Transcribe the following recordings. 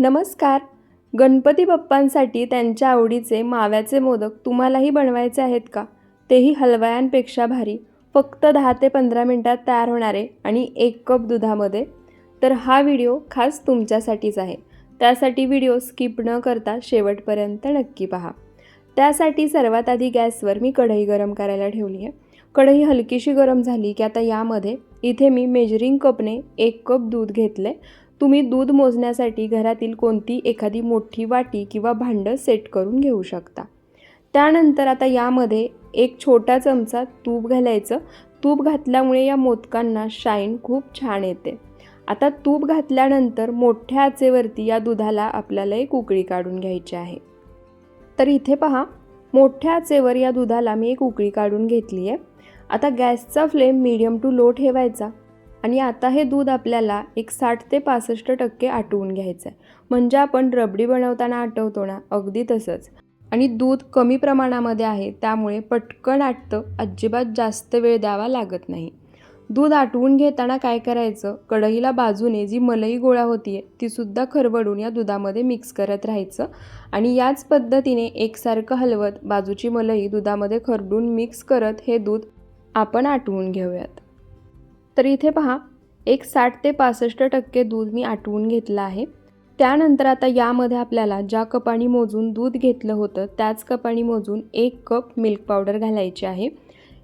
नमस्कार. गणपती बाप्पांसाठी त्यांच्या आवडीचे माव्याचे मोदक तुम्हालाही बनवायचे आहेत का? तेही हलवायांपेक्षा भारी. फक्त दहा ते पंधरा मिनटात तयार होणारे आणि एक कप दुधामध्ये. तर हा व्हिडिओ खास तुमच्यासाठीच आहे. त्यासाठी व्हिडिओ स्किप न करता शेवटपर्यंत नक्की पहा. त्यासाठी सर्वात आधी गॅसवर मी कढई गरम करायला ठेवली आहे. कढई हलकीशी गरम झाली की आता यामध्ये इथे मी मेजरिंग कपने एक कप दूध घेतले. तुम्ही दूध मोजण्यासाठी घरातील कोणती एखादी मोठी वाटी किंवा भांडं सेट करून घेऊ शकता. त्यानंतर आता यामध्ये एक छोटा चमचा तूप घालायचं. तूप घातल्यामुळे या मोदकांना शाईन खूप छान येते. आता तूप घातल्यानंतर मोठ्या आचेवरती या दुधाला आपल्याला एक उकळी काढून घ्यायची आहे. तर इथे पहा मोठ्या आचेवर या दुधाला मी एक उकळी काढून घेतली आहे आता गॅसचा फ्लेम मीडियम टू लो ठेवायचा. आणि आता हे दूध आपल्याला एक साठ ते पासष्ट टक्के आटवून घ्यायचं आहे म्हणजे आपण रबडी बनवताना आटवतो ना अगदी तसंच. आणि दूध कमी प्रमाणामध्ये आहे त्यामुळे पटकन आटतं अजिबात जास्त वेळ द्यावा लागत नाही. दूध आटवून घेताना काय करायचं कढईला बाजूने जी मलई गोळा होतीये तीसुद्धा खरवडून या दुधामध्ये मिक्स करत राहायचं. आणि याच पद्धतीने एकसारखं हलवत बाजूची मलई दुधामध्ये खरडून मिक्स करत हे दूध आपण आटवून घेऊयात. तर इथे पहा एक साठ ते पासष्ट टक्के दूध मी आटवून घेतलं आहे. त्यानंतर आता यामध्ये आपल्याला ज्या कपाणी मोजून दूध घेतलं होतं त्याच कपाणी मोजून एक कप मिल्क पावडर घालायची आहे.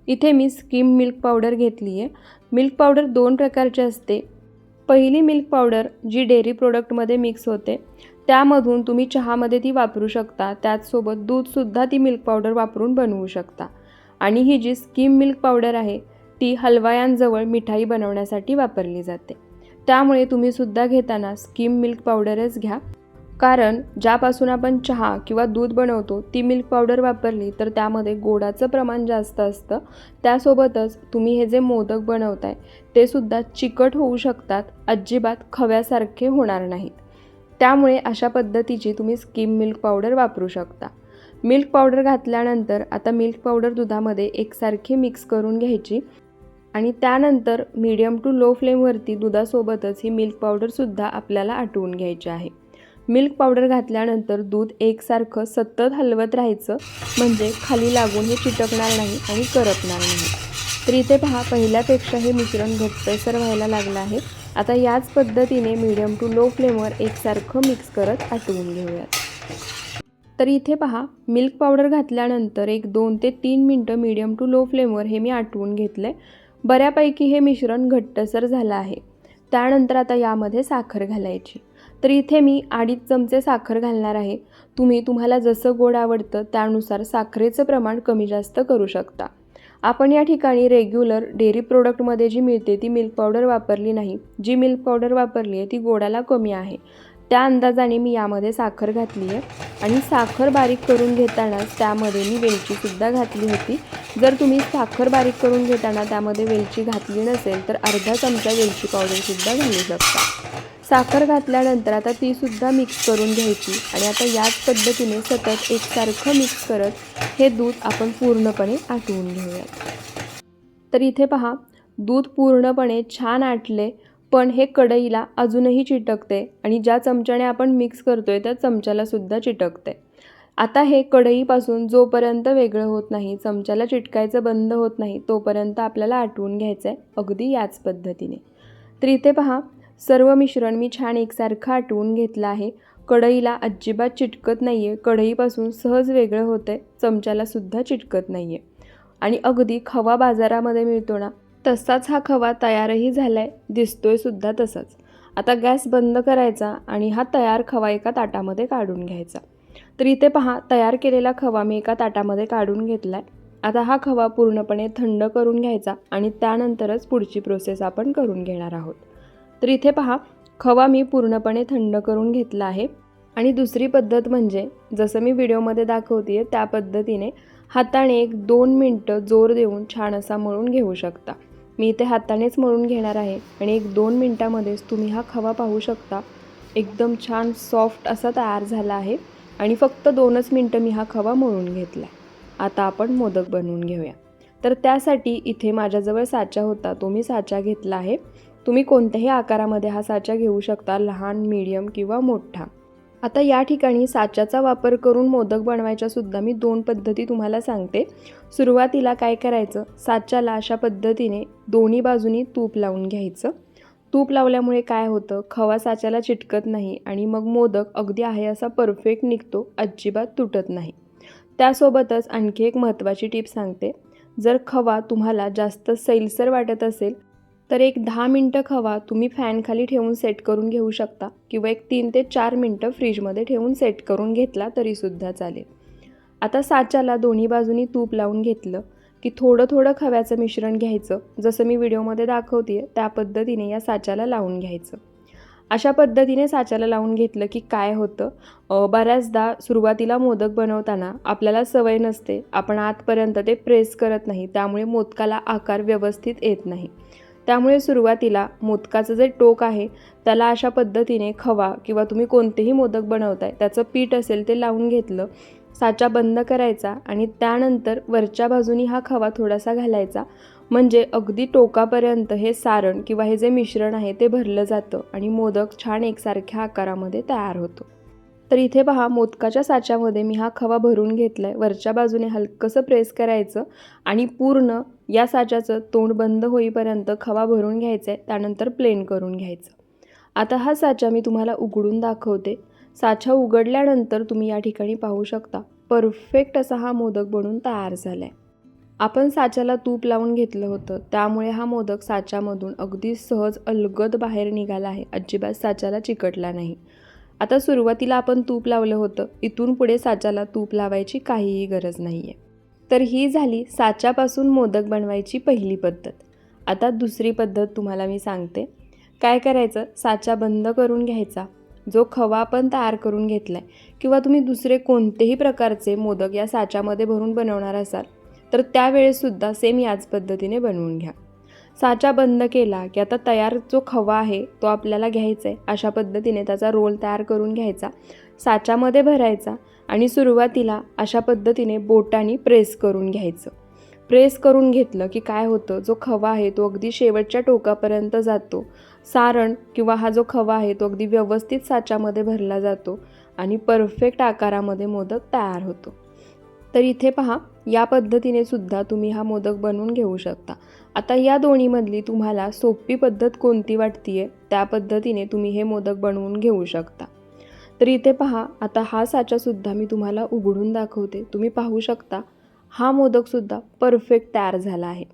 इथे मी स्कीम मिल्क पावडर घेतली आहे मिल्क पावडर दोन प्रकारची असते. पहिली मिल्क पावडर जी डेअरी प्रोडक्टमध्ये मिक्स होते त्यामधून तुम्ही चहामध्ये ती वापरू शकता त्याचसोबत दूधसुद्धा ती मिल्क पावडर वापरून बनवू शकता. आणि ही जी स्कीम मिल्क पावडर आहे ती हलवायांजवळ मिठाई बनवण्यासाठी वापरली जाते. त्यामुळे तुम्हीसुद्धा घेताना स्कीम मिल्क पावडरच घ्या. कारण ज्यापासून आपण चहा किंवा दूध बनवतो ती मिल्क पावडर वापरली तर त्यामध्ये गोडाचं प्रमाण जास्त असतं. त्यासोबतच तुम्ही हे जे मोदक बनवताय ते सुद्धा चिकट होऊ शकतात अजिबात खव्यासारखे होणार नाहीत. त्यामुळे अशा पद्धतीची तुम्ही स्कीम मिल्क पावडर वापरू शकता. मिल्क पावडर घातल्यानंतर आता मिल्क पावडर दुधामध्ये एकसारखी मिक्स करून घ्यायची. आणि त्यानंतर मीडियम टू लो फ्लेमवरती दुधासोबतच ही मिल्क पावडरसुद्धा आपल्याला आटवून घ्यायची आहे. मिल्क पावडर घातल्यानंतर दूध एकसारखं सतत हलवत राहायचं म्हणजे खाली लागून हे चिटकणार नाही आणि करपणार नाही. तर इथे पहा पहिल्यापेक्षा हे मिश्रण घट्टसर व्हायला लागलं आहे. आता याच पद्धतीने मीडियम टू लो फ्लेमवर एकसारखं मिक्स करत आटवून घेऊयात. तर इथे पहा मिल्क पावडर घातल्यानंतर एक दोन ते तीन मिनटं मीडियम टू लो फ्लेमवर हे मी आटवून घेतलं आहे बऱ्यापैकी हे मिश्रण घट्टसर झालं आहे. त्यानंतर आता यामध्ये साखर घालायची. तर इथे मी अडीच चमचे साखर घालणार आहे. तुम्ही तुम्हाला जसं गोड आवडतं त्यानुसार साखरेचं प्रमाण कमी जास्त करू शकता. आपण या ठिकाणी रेग्युलर डेअरी प्रोडक्टमध्ये जी मिळते ती मिल्क पावडर वापरली नाही. जी मिल्क पावडर वापरली आहे ती गोडाला कमी आहे. त्या अंदाजाने मी यामध्ये साखर घातली आहे. आणि साखर बारीक करून घेतानाच त्यामध्ये मी वेलचीसुद्धा घातली होती. जर तुम्ही साखर बारीक करून घेताना त्यामध्ये वेलची घातली नसेल तर अर्धा चमचा वेलची पावडरसुद्धा घालू शकता. साखर घातल्यानंतर आता तीसुद्धा मिक्स करून घ्यायची. आणि आता याच पद्धतीने सतत एकसारखं मिक्स करत हे दूध आपण पूर्णपणे आटवून घेऊयात. तर इथे पहा दूध पूर्णपणे छान आटले. पण हे कढईला अजूनही चिटकते आणि ज्या चमच्याने आपण मिक्स करतो आहे त्या चमच्यालासुद्धा चिटकते. आता हे कढईपासून जोपर्यंत वेगळं होत नाही चमच्याला चिटकायचं बंद होत नाही तोपर्यंत आपल्याला आटवून घ्यायचं आहे अगदी याच पद्धतीने. तर इथे पहा सर्व मिश्रण मी छान एकसारखं आटवून घेतलं आहे. कढईला अजिबात चिटकत नाही आहे कढईपासून सहज वेगळं होतं आहे चमच्यालासुद्धा चिटकत नाही आहे आणि अगदी खवा बाजारामध्ये मिळतो ना तसाच हा खवा तयारही झाला आहे दिसतोय सुद्धा तसाच. आता गॅस बंद करायचा आणि हा तयार खवा एका ताटामध्ये काढून घ्यायचा. तर इथे पहा तयार केलेला खवा मी एका ताटामध्ये काढून घेतला आहे आता हा खवा पूर्णपणे थंड करून घ्यायचा आणि त्यानंतरच पुढची प्रोसेस आपण करून घेणार आहोत. तर इथे पहा खवा मी पूर्णपणे थंड करून घेतला आहे. आणि दुसरी पद्धत म्हणजे जसं मी व्हिडिओमध्ये दाखवते त्या पद्धतीने हाताने एक दोन मिनटं जोर देऊन छान असा मळून घेऊ शकता. मी इथे हातानेच मळून घेणार आहे आणि एक दोन मिनटामध्येच तुम्ही हा खवा पाहू शकता. एकदम छान सॉफ्ट असा तयार झाला आहे आणि फक्त दोनच मिनटं मी हा खवा मळून घेतला आता आपण मोदक बनवून घेऊया. तर त्यासाठी इथे माझ्याजवळ साचा होता. तो मी साचा घेतला आहे. तुम्ही कोणत्याही आकारामध्ये हा साचा घेऊ शकता लहान मीडियम किंवा मोठा. आता या ठिकाणी साच्याचा वापर करून मोदक बनवायच्या सुद्धा मी दोन पद्धती तुम्हाला सांगते. सुरुवातीला काय करायचं? साच्याला अशा पद्धतीने दोन्ही बाजूनी तूप लावून घ्यायचं. तूप लावल्यामुळे काय होतं? खवा साच्याला चिटकत नाही आणि मग मोदक अगदी आहे असा परफेक्ट निघतो अजिबात तुटत नाही. त्यासोबतच आणखी एक महत्त्वाची टीप सांगते. जर खवा तुम्हाला जास्त सैलसर वाटत असेल तर एक दहा मिनटं खवा तुम्ही फॅनखाली ठेवून सेट करून घेऊ शकता. किंवा एक तीन ते चार मिनटं फ्रीजमध्ये ठेवून सेट करून घेतला तरीसुद्धा चालेल. आता साच्याला दोन्ही बाजूनी तूप लावून घेतलं की थोडं थोडं खव्याचं मिश्रण घ्यायचं. जसं मी व्हिडिओमध्ये दाखवते त्या पद्धतीने या साच्याला लावून घ्यायचं. अशा पद्धतीने साच्याला लावून घेतलं की काय होतं? बऱ्याचदा सुरुवातीला मोदक बनवताना आपल्याला सवय नसते. आपण आतपर्यंत ते प्रेस करत नाही. त्यामुळे मोदकाला आकार व्यवस्थित येत नाही. त्यामुळे सुरुवातीला मोदकाचं जे टोक आहे त्याला अशा पद्धतीने खवा किंवा तुम्ही कोणतेही मोदक बनवताय त्याचं पीठ असेल ते लावून घेतलं साचा बंद करायचा आणि त्यानंतर वरच्या बाजूनी हा खवा थोडासा घालायचा. म्हणजे अगदी टोकापर्यंत हे सारण किंवा हे जे मिश्रण आहे ते भरलं जातं आणि मोदक छान एकसारख्या आकारामध्ये तयार होतो. तर इथे पहा मोदकाच्या साच्यामध्ये मी हा खवा भरून घेतला आहे वरच्या बाजूने हलकंसं प्रेस करायचं आणि पूर्ण या साच्याचं तोंड बंद होईपर्यंत खवा भरून घ्यायचं आहे त्यानंतर प्लेन करून घ्यायचं. आता हा साचा मी तुम्हाला उघडून दाखवते. साचा उघडल्यानंतर तुम्ही या ठिकाणी पाहू शकता परफेक्ट असा हा मोदक बनून तयार झाला आहे आपण साच्याला तूप लावून घेतलं होतं त्यामुळे हा मोदक साच्यामधून अगदी सहज अलगद बाहेर निघाला आहे. अजिबात साच्याला चिकटला नाही. आता सुरुवातीला आपण तूप लावलं होतं. इथून पुढे साच्याला तूप लावायची काहीही गरज नाही आहे तर ही झाली साच्यापासून मोदक बनवायची पहिली पद्धत. आता दुसरी पद्धत तुम्हाला मी सांगते. काय करायचं? साचा बंद करून घ्यायचा. जो खवा आपण तयार करून घेतला आहे किंवा तुम्ही दुसरे कोणतेही प्रकारचे मोदक या साच्यामध्ये भरून बनवणार असाल तर त्यावेळेससुद्धा सेम याच पद्धतीने बनवून घ्या. साचा बंद केला की आता तयार जो खवा आहे तो आपल्याला घ्यायचा आहे अशा पद्धतीने त्याचा रोल तयार करून घ्यायचा. साच्यामध्ये भरायचा आणि सुरुवातीला अशा पद्धतीने बोटाने प्रेस करून घ्यायचं. प्रेस करून घेतलं की काय होतं जो खवा आहे तो अगदी शेवटच्या टोकापर्यंत जातो. सारण किंवा हा जो खवा आहे तो अगदी व्यवस्थित साच्यामध्ये भरला जातो आणि परफेक्ट आकारामध्ये मोदक तयार होतो. तर इथे पहा या पद्धतीने सुद्धा तुम्ही हा मोदक बनवून घेऊ शकता. आता या दोन्हीमधली तुम्हाला सोपी पद्धत कोणती वाटतीये त्या पद्धतीने तुम्ही हे मोदक बनवून घेऊ शकता. तर इथे पहा आता हा साचासुद्धा मी तुम्हाला उघडून दाखवते. तुम्ही पाहू शकता हा मोदकसुद्धा परफेक्ट तयार झाला आहे.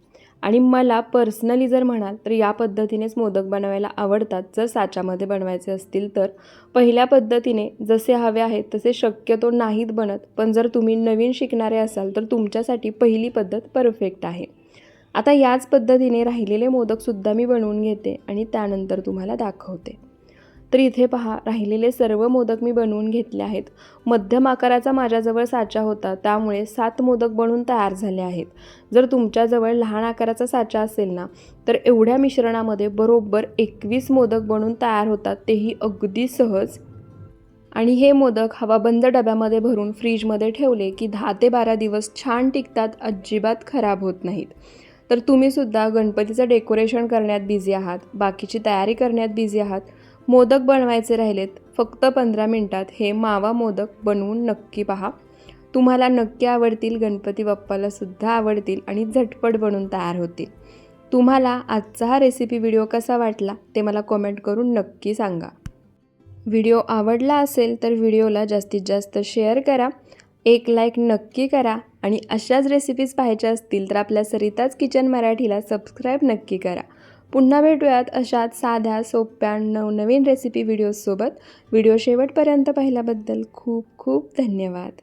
आणि मला पर्सनली जर म्हणाल तर या पद्धतीनेच मोदक बनवायला आवडतात. जर साच्यामध्ये बनवायचे असतील तर पहिल्या पद्धतीने जसे हवे आहेत तसे शक्यतो नाहीत बनत. पण जर तुम्ही नवीन शिकणारे असाल तर तुमच्यासाठी पहिली पद्धत परफेक्ट आहे. आता याच पद्धतीने राहिलेले मोदकसुद्धा मी बनवून घेते आणि त्यानंतर तुम्हाला दाखवते. तर इथे पहा राहिलेले सर्व मोदक मी बनवून घेतले आहेत. मध्यम आकाराचा माझ्याजवळ साचा होता त्यामुळे सात मोदक बनवून तयार झाले आहेत. जर तुमच्याजवळ लहान आकाराचा साचा असेल ना तर एवढ्या मिश्रणामध्ये बरोबर एकवीस मोदक बनवून तयार होतात तेही अगदी सहज. आणि हे मोदक हवाबंद डब्यामध्ये भरून फ्रीजमध्ये ठेवले की दहा ते बारा दिवस छान टिकतात अजिबात खराब होत नाहीत. तर तुम्हीसुद्धा गणपतीचं डेकोरेशन करण्यात बिझी आहात. बाकीची तयारी करण्यात बिझी आहात. मोदक बनवायचे राहिलेत. फक्त पंधरा मिनटात हे मावा मोदक बनवून नक्की पहा. तुम्हाला नक्की आवडतील गणपती बाप्पाला सुद्धा आवडतील आणि झटपट बनवून तयार होतील. तुम्हाला आजचा हा रेसिपी व्हिडिओ कसा वाटला ते मला कॉमेंट करून नक्की सांगा. व्हिडिओ आवडला असेल तर व्हिडिओला जास्तीत जास्त शेअर करा. एक लाईक नक्की करा. आणि अशाच रेसिपीज पाहायच्या असतील तर आपल्या सरिताच किचन मराठीला सबस्क्राईब नक्की करा. पुन्हा भेटूयात अशाच साध्या सोप्या नवनवीन रेसिपी व्हिडिओजसोबत व्हिडिओ शेवटपर्यंत पाहिल्याबद्दल खूप खूप धन्यवाद.